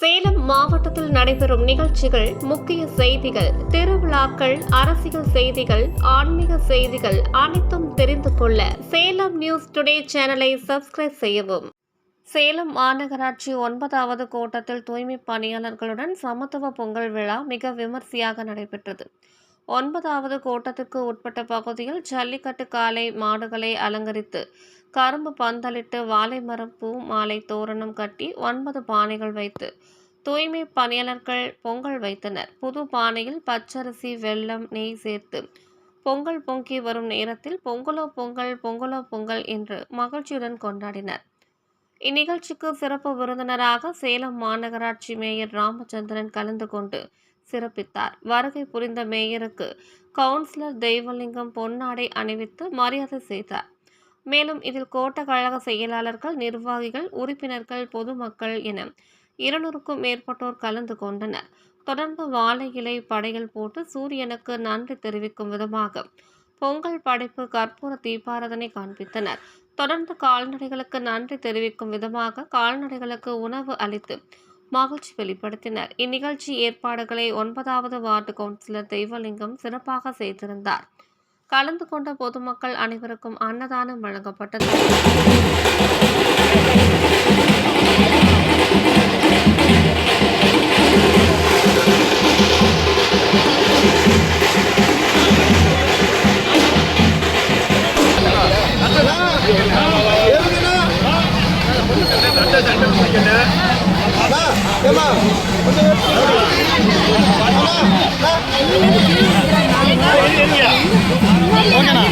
சேலம் மாவட்டத்தில் நடைபெறும் நிகழ்ச்சிகள் முக்கிய செய்திகள் திருவிழாக்கள் அரசியல் செய்திகள் ஆன்மீக செய்திகள் அனைத்தும் தெரிந்து கொள்ள சேலம் நியூஸ் டுடே சேனலை சப்ஸ்கிரைப் செய்யவும். சேலம் மாநகராட்சி ஒன்பதாவது கூட்டத்தில் தூய்மை பணியாளர்களுடன் சமத்துவ பொங்கல் விழா மிக விமர்சையாக நடைபெற்றது. ஒன்பதாவது கூட்டத்திற்கு உட்பட்ட பகுதியில் ஜல்லிக்கட்டு காளை மாடுகளை அலங்கரித்து கரும்பு பந்தலிட்டு வாழை மரம் பூ மாலை தோரணம் கட்டி ஒன்பது பானைகள் வைத்து தூய்மை பணியாளர்கள் பொங்கல் வைத்தனர். புது பானையில் பச்சரிசி வெல்லம் நெய் சேர்த்து பொங்கல் பொங்கி வரும் நேரத்தில் பொங்கலோ பொங்கல் பொங்கலோ பொங்கல் என்று மகிழ்ச்சியுடன் கொண்டாடினர். இந்நிகழ்ச்சிக்கு சிறப்பு விருந்தினராக சேலம் மாநகராட்சி மேயர் ராமச்சந்திரன் கலந்து கொண்டு சிறப்பித்தார். வருகை புரிந்த மேயருக்கு கவுன்சிலர் தெய்வலிங்கம் பொன்னாடை அணிவித்து மரியாதை செய்தார். மேலும் இதில் கோட்ட கழக செயலாளர்கள் நிர்வாகிகள் உறுப்பினர்கள் பொதுமக்கள் என இருநூறுக்கும் மேற்பட்டோர் கலந்து கொண்டனர். தொடர்ந்து வாழை இலை படையல் போட்டு சூரியனுக்கு நன்றி தெரிவிக்கும் விதமாக பொங்கல் படைப்பு கற்பூர தீபாரதனை காண்பித்தனர். தொடர்ந்து கால்நடைகளுக்கு நன்றி தெரிவிக்கும் விதமாக கால்நடைகளுக்கு உணவு அளித்து மகிழ்ச்சி வெளிப்படுத்தினர். இந்நிகழ்ச்சி ஏற்பாடுகளை ஒன்பதாவது வார்டு கவுன்சிலர் தெய்வலிங்கம் சிறப்பாக செய்திருந்தார். கலந்து கொண்ட பொதுமக்கள் அனைவருக்கும் அன்னதானம் வழங்கப்பட்டது. ఓకేనా